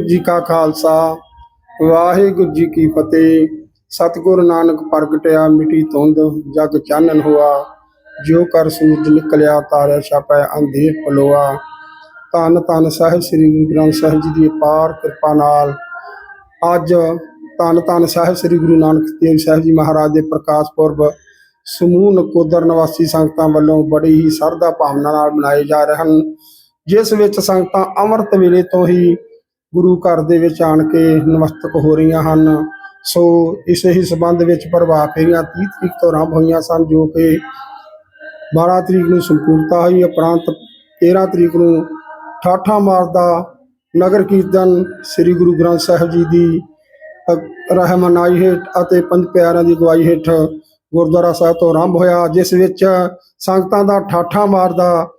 ਵਾਹਿਗੁਰੂ ਜੀ ਕਾ ਖਾਲਸਾ, ਵਾਹਿਗੁਰੂ ਜੀ ਕੀ ਫਤਿਹ। ਸਤਿਗੁਰੂ ਨਾਨਕ ਪ੍ਰਗਟਿਆ ਮਿੱਟੀ ਧੁੰਦ ਜਗ ਚਾਨਣ ਹੋਆ ਜੋ ਕਰ ਸੂਰਜ ਨਿਕਲਿਆ ਤਾਰਿਆ ਛਾਪੈ ਅੰਧੇਰ ਪਲੋਆ ਧੰਨ ਧੰਨ ਸਾਹਿਬ ਸ੍ਰੀ ਗੁਰੂ ਗ੍ਰੰਥ ਸਾਹਿਬ ਜੀ ਦੀ ਅਪਾਰ ਕਿਰਪਾ ਨਾਲ ਅੱਜ ਧੰਨ ਧੰਨ ਸਾਹਿਬ ਸ੍ਰੀ ਗੁਰੂ ਨਾਨਕ ਦੇਵ ਸਾਹਿਬ ਜੀ ਮਹਾਰਾਜ ਦੇ ਪ੍ਰਕਾਸ਼ ਪੁਰਬ ਸਮੂਹ ਨਕੋਦਰ ਨਿਵਾਸੀ ਸੰਗਤਾਂ ਵੱਲੋਂ ਬੜੀ ਹੀ ਸ਼ਰਧਾ ਭਾਵਨਾ ਨਾਲ ਮਨਾਏ ਜਾ ਰਹੇ ਹਨ। ਜਿਸ ਵਿੱਚ ਸੰਗਤਾਂ ਅੰਮ੍ਰਿਤ ਵੇਲੇ ਤੋਂ ਹੀ ਗੁਰੂ ਘਰ ਦੇ ਵਿੱਚ ਆਣ ਕੇ ਨਮਸਤਕ ਹੋ ਰਹੀਆਂ ਹਨ। ਸੋ ਇਸੇ ਹੀ ਸਬੰਧ ਵਿੱਚ ਪ੍ਰਭਾਵ ਫੇਰੀਆਂ 30 ਤਰੀਕ ਤੋਂ ਆਰੰਭ ਹੋਈਆਂ ਸਨ, ਜੋ ਕਿ 12 ਤਰੀਕ ਨੂੰ ਸੰਪੂਰਨਤਾ ਹੋਈ, ਉਪਰੰਤ 13 ਤਰੀਕ ਨੂੰ ਠਾਠਾ ਮਾਰਦਾ ਨਗਰ ਕੀਰਤਨ ਸ੍ਰੀ ਗੁਰੂ ਗ੍ਰੰਥ ਸਾਹਿਬ ਜੀ ਦੀ ਅ- ਰਹਿਮਨਾਈ ਹੇਠ ਅਤੇ ਪੰਜ ਪਿਆਰਿਆਂ ਦੀ ਅਗਵਾਈ ਹੇਠ ਗੁਰਦੁਆਰਾ ਸਾਹਿਬ ਤੋਂ ਆਰੰਭ ਹੋਇਆ, ਜਿਸ ਵਿੱਚ ਸੰਗਤਾਂ ਦਾ ਠਾਠਾ ਮਾਰਦਾ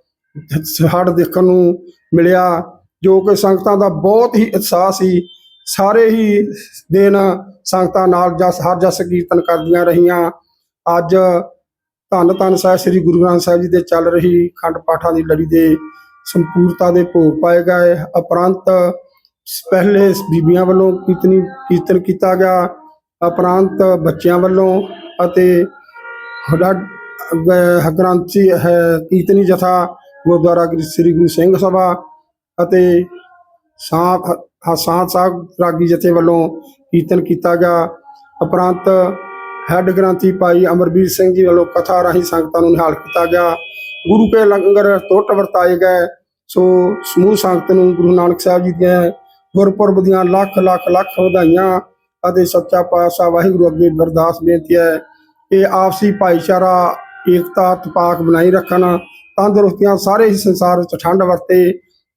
ਹੜ ਦੇਖਣ ਨੂੰ ਮਿਲਿਆ। ਜੋ ਕਿ ਸੰਗਤਾਂ ਦਾ ਬਹੁਤ ਹੀ ਉਤਸ਼ਾਹ ਸੀ, ਸਾਰੇ ਹੀ ਦਿਨ ਸੰਗਤਾਂ ਨਾਲ ਜਸ, ਹਰ ਜਸ ਕੀਰਤਨ ਕਰਦੀਆਂ ਰਹੀਆਂ। ਅੱਜ ਧੰਨ ਧੰਨ ਸਾਹਿਬ, ਸ੍ਰੀ ਗੁਰੂ ਗ੍ਰੰਥ ਸਾਹਿਬ ਜੀ ਦੇ ਚੱਲ ਰਹੀ ਖੰਡ ਪਾਠਾਂ ਦੀ ਲੜੀ ਦੇ ਸੰਪੂਰਤਾ ਦੇ ਭੋਗ ਪਾਏ ਗਏ। ਉਪਰੰਤ ਪਹਿਲੇ ਬੀਬੀਆਂ ਵੱਲੋਂ ਕੀਰਤਨੀ, ਕੀਰਤਨ ਕੀਤਾ ਗਿਆ। ਉਪਰੰਤ ਬੱਚਿਆਂ ਵੱਲੋਂ ਅਤੇ ਸਾਡਾ ਗ੍ਰੰਥੀ ਹੈ ਕੀਰਤਨੀ ਜਥਾ ਗੁਰਦੁਆਰਾ ਸ੍ਰੀ ਗੁਰੂ ਸਿੰਘ ਸਭਾ ਅਤੇ ਸਾਥ ਸਾਥ ਸਾਹਿਬ ਰਾਗੀ ਜਥੇ ਵੱਲੋਂ ਕੀਰਤਨ ਕੀਤਾ ਗਿਆ। ਉਪਰੰਤ ਹੈੱਡ ਗ੍ਰੰਥੀ ਭਾਈ ਅਮਰਬੀਰ ਸਿੰਘ ਜੀ ਵੱਲੋਂ ਕਥਾ ਰਾਹੀਂ ਸੰਗਤਾਂ ਨੂੰ ਨਿਹਾਲ ਕੀਤਾ ਗਿਆ। ਗੁਰੂ ਕੇ ਲੰਗਰ ਟੁੱਟ ਵਰਤਾਏ ਗਏ। ਸੋ ਸਮੂਹ ਸੰਗਤ ਨੂੰ ਗੁਰੂ ਨਾਨਕ ਸਾਹਿਬ ਜੀ ਦੀਆਂ ਗੁਰਪੁਰਬ ਦੀਆਂ ਲੱਖ ਲੱਖ ਲੱਖ ਵਧਾਈਆਂ ਅਤੇ ਸੱਚਾ ਪਾਤਸ਼ਾਹ ਵਾਹਿਗੁਰੂ ਅੱਗੇ ਬਰਦਾਸ ਬੇਨਤੀ ਹੈ ਕਿ ਆਪਸੀ ਭਾਈਚਾਰਾ, ਏਕਤਾ, ਤਪਾਕ ਬਣਾਈ ਰੱਖਣ, ਤੰਦਰੁਸਤੀਆਂ ਸਾਰੇ ਹੀ ਸੰਸਾਰ ਵਿੱਚ ਠੰਡ ਵਰਤੇ।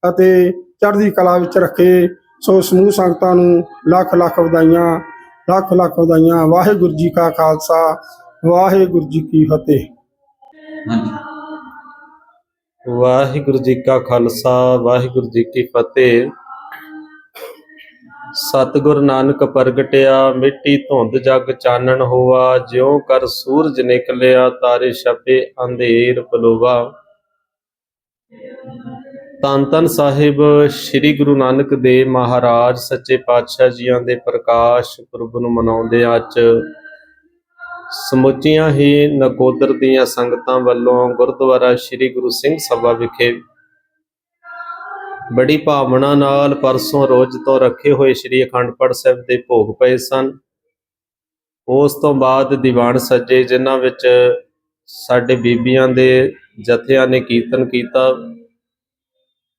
ਅਤੇ ਚੜ੍ਹਦੀ ਕਲਾ ਵਿੱਚ ਰੱਖੇ ਸੋ ਸਮੂਹ ਸੰਗਤਾਂ ਨੂੰ ਲੱਖ ਲੱਖ ਵਧਾਈਆਂ, ਲੱਖ ਲੱਖ ਵਧਾਈਆਂ। ਵਾਹਿਗੁਰੂ ਜੀ ਕਾ ਖਾਲਸਾ, ਵਾਹਿਗੁਰੂ ਜੀ ਕੀ ਫਤਿਹ। ਵਾਹਿਗੁਰੂ ਜੀ ਕਾ ਖਾਲਸਾ, ਵਾਹਿਗੁਰੂ ਜੀ ਕੀ ਫਤਿਹ। ਸਤਿਗੁਰ ਨਾਨਕ ਪ੍ਰਗਟਿਆ, ਮਿੱਟੀ ਧੁੰਦ ਜਗ ਚਾਨਣ ਹੋਆ, ਜਿਉ ਕਰ ਸੂਰਜ ਨਿਕਲਿਆ, ਤਾਰੇ ਛਪੇ, ਅੰਧੇਰ ਪਲੋਵਾ ਤਨ ਤਨ ਸਾਹਿਬ ਸ੍ਰੀ ਗੁਰੂ ਨਾਨਕ ਦੇਵ ਮਹਾਰਾਜ ਸੱਚੇ ਪਾਤਸ਼ਾਹ ਜੀਆਂ ਦੇ ਪ੍ਰਕਾਸ਼ ਪੁਰਬ ਨੂੰ ਮਨਾਉਂਦੇ ਅੱਜ। ਸਮੁੱਚੀਆਂ ਹੀ ਨਕੋਦਰ ਦੀਆਂ ਸੰਗਤਾਂ ਵੱਲੋਂ ਗੁਰਦੁਆਰਾ ਸ੍ਰੀ ਗੁਰੂ ਸਿੰਘ ਸਭਾ ਵਿਖੇ ਬੜੀ ਭਾਵਨਾ ਨਾਲ ਪਰਸੋਂ ਰੋਜ਼ ਤੋਂ ਰੱਖੇ ਹੋਏ ਸ੍ਰੀ ਅਖੰਡ ਪਾਠ ਸਾਹਿਬ ਦੇ ਭੋਗ ਪਏ ਸਨ। ਉਸ ਤੋਂ ਬਾਅਦ ਦੀਵਾਨ ਸੱਜੇ, ਜਿਨ੍ਹਾਂ ਵਿੱਚ ਸਾਡੇ ਬੀਬੀਆਂ ਦੇ ਜਥਿਆਂ ਨੇ ਕੀਰਤਨ ਕੀਤਾ।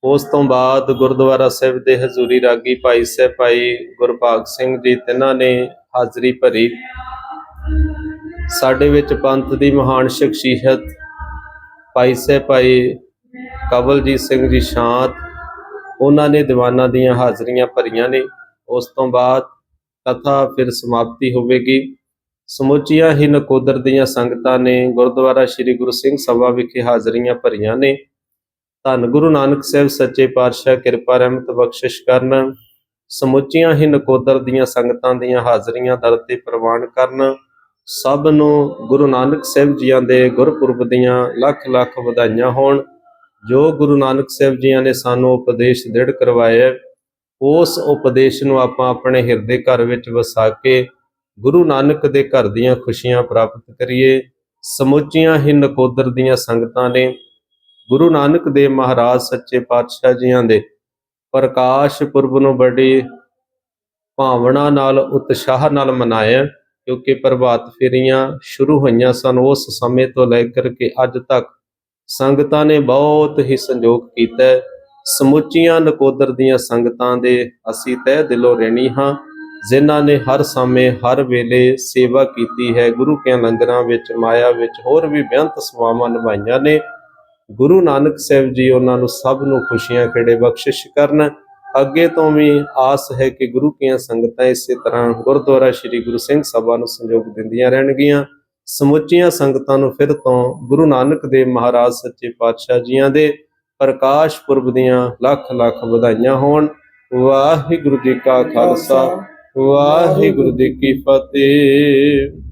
ਉਸ ਤੋਂ ਬਾਅਦ ਗੁਰਦੁਆਰਾ ਸਾਹਿਬ ਦੇ ਹਜ਼ੂਰੀ ਰਾਗੀ ਭਾਈ ਸਾਹਿਬ ਭਾਈ ਗੁਰਭਾਗ ਸਿੰਘ ਜੀ, ਤਿੰਨਾਂ ਨੇ ਹਾਜ਼ਰੀ ਭਰੀ। ਸਾਡੇ ਵਿੱਚ ਪੰਥ ਦੀ ਮਹਾਨ ਸ਼ਖਸੀਅਤ ਭਾਈ ਸਾਹਿਬ ਭਾਈ ਕਵਲਜੀਤ ਸਿੰਘ ਜੀ ਸ਼ਾਂਤ, ਉਹਨਾਂ ਨੇ ਦੀਵਾਨਾਂ ਦੀਆਂ ਹਾਜ਼ਰੀਆਂ ਭਰੀਆਂ ਨੇ। ਉਸ ਤੋਂ ਬਾਅਦ ਕਥਾ ਫਿਰ ਸਮਾਪਤੀ ਹੋਵੇਗੀ। ਸਮੁੱਚੀਆਂ ਹੀ ਨਕੋਦਰ ਦੀਆਂ ਸੰਗਤਾਂ ਨੇ ਗੁਰਦੁਆਰਾ ਸ੍ਰੀ ਗੁਰੂ ਸਿੰਘ ਸਭਾ ਵਿਖੇ ਹਾਜ਼ਰੀਆਂ ਭਰੀਆਂ ਨੇ। ਧੰਨ ਗੁਰੂ ਨਾਨਕ ਸਾਹਿਬ ਸੱਚੇ ਪਾਤਸ਼ਾਹ, ਕਿਰਪਾ, ਰਹਿਮਤ, ਬਖਸ਼ਿਸ਼ ਕਰਨ, ਸਮੁੱਚੀਆਂ ਹੀ ਨਕੋਦਰ ਦੀਆਂ ਸੰਗਤਾਂ ਦੀਆਂ ਹਾਜ਼ਰੀਆਂ ਦਰ ਤੇ ਪ੍ਰਵਾਨ ਕਰਨ, ਸਭ ਨੂੰ ਗੁਰੂ ਨਾਨਕ ਸਾਹਿਬ ਜੀਆਂ ਦੇ ਗੁਰਪੁਰਬ ਦੀਆਂ ਲੱਖ ਲੱਖ ਵਧਾਈਆਂ ਹੋਣ। ਜੋ ਗੁਰੂ ਨਾਨਕ ਸਾਹਿਬ ਜੀਆਂ ਨੇ ਸਾਨੂੰ ਉਪਦੇਸ਼ ਦ੍ਰਿੜ ਕਰਵਾਇਆ ਉਸ ਉਪਦੇਸ਼ ਨੂੰ ਆਪਾਂ ਆਪਣੇ ਹਿਰਦੇ ਘਰ ਵਿੱਚ ਵਸਾ ਕੇ ਗੁਰੂ ਨਾਨਕ ਦੇ ਘਰ ਦੀਆਂ ਖੁਸ਼ੀਆਂ ਪ੍ਰਾਪਤ ਕਰੀਏ। ਸਮੁੱਚੀਆਂ ਹੀ ਨਕੋਦਰ ਦੀਆਂ ਸੰਗਤਾਂ ਨੇ ਗੁਰੂ ਨਾਨਕ ਦੇਵ ਮਹਾਰਾਜ ਸੱਚੇ ਪਾਤਸ਼ਾਹ ਜੀਆਂ ਦੇ ਪ੍ਰਕਾਸ਼ ਪੁਰਬ ਨੂੰ ਬੜੀ ਭਾਵਨਾ ਨਾਲ, ਉਤਸ਼ਾਹ ਨਾਲ ਮਨਾਇਆ, ਕਿਉਂਕਿ ਪ੍ਰਭਾਤ ਫੇਰੀਆਂ ਸ਼ੁਰੂ ਹੋਈਆਂ ਸਨ। ਉਸ ਸਮੇਂ ਤੋਂ ਲੈ ਕਰਕੇ ਅੱਜ ਤੱਕ ਸੰਗਤਾਂ ਨੇ ਬਹੁਤ ਹੀ ਸੰਯੋਗ ਕੀਤਾ ਸਮੁੱਚੀਆਂ ਨਕੋਦਰ ਦੀਆਂ ਸੰਗਤਾਂ ਦੇ ਅਸੀਂ ਤਹਿ ਦਿਲੋਂ ਰਹਿਣੀ ਹਾਂ, ਜਿਨ੍ਹਾਂ ਨੇ ਹਰ ਸਮੇਂ, ਹਰ ਵੇਲੇ ਸੇਵਾ ਕੀਤੀ ਹੈ। ਗੁਰੂ ਕੇ ਲੰਗਰਾਂ ਵਿੱਚ, ਮਾਇਆ ਵਿੱਚ ਹੋਰ ਵੀ ਬੇਅੰਤ ਸੇਵਾਵਾਂ ਨਿਭਾਈਆਂ ਨੇ। ਗੁਰੂ ਨਾਨਕ ਸਾਹਿਬ ਜੀ ਉਹਨਾਂ ਨੂੰ ਸਭ ਨੂੰ ਖੁਸ਼ੀਆਂ ਖੇੜੇ ਬਖਸ਼ਿਸ਼ ਕਰਨ। ਅੱਗੇ ਤੋਂ ਵੀ ਆਸ ਹੈ ਕਿ ਗੁਰੂ ਕੀਆਂ ਸੰਗਤਾਂ ਇਸੇ ਤਰ੍ਹਾਂ ਗੁਰਦੁਆਰਾ ਸ੍ਰੀ ਗੁਰੂ ਸਿੰਘ ਸਭਾ ਨੂੰ ਸੰਯੋਗ ਦਿੰਦੀਆਂ ਰਹਿਣਗੀਆਂ। ਸਮੁੱਚੀਆਂ ਸੰਗਤਾਂ ਨੂੰ ਫਿਰ ਤੋਂ ਗੁਰੂ ਨਾਨਕ ਦੇਵ ਮਹਾਰਾਜ ਸੱਚੇ ਪਾਤਸ਼ਾਹ ਜੀਆਂ ਦੇ ਪ੍ਰਕਾਸ਼ ਪੁਰਬ ਦੀਆਂ ਲੱਖ ਲੱਖ ਵਧਾਈਆਂ ਹੋਣ। ਵਾਹਿਗੁਰੂ ਜੀ ਕਾ ਖਾਲਸਾ, ਵਾਹਿਗੁਰੂ ਜੀ ਕੀ ਫਤਿਹ।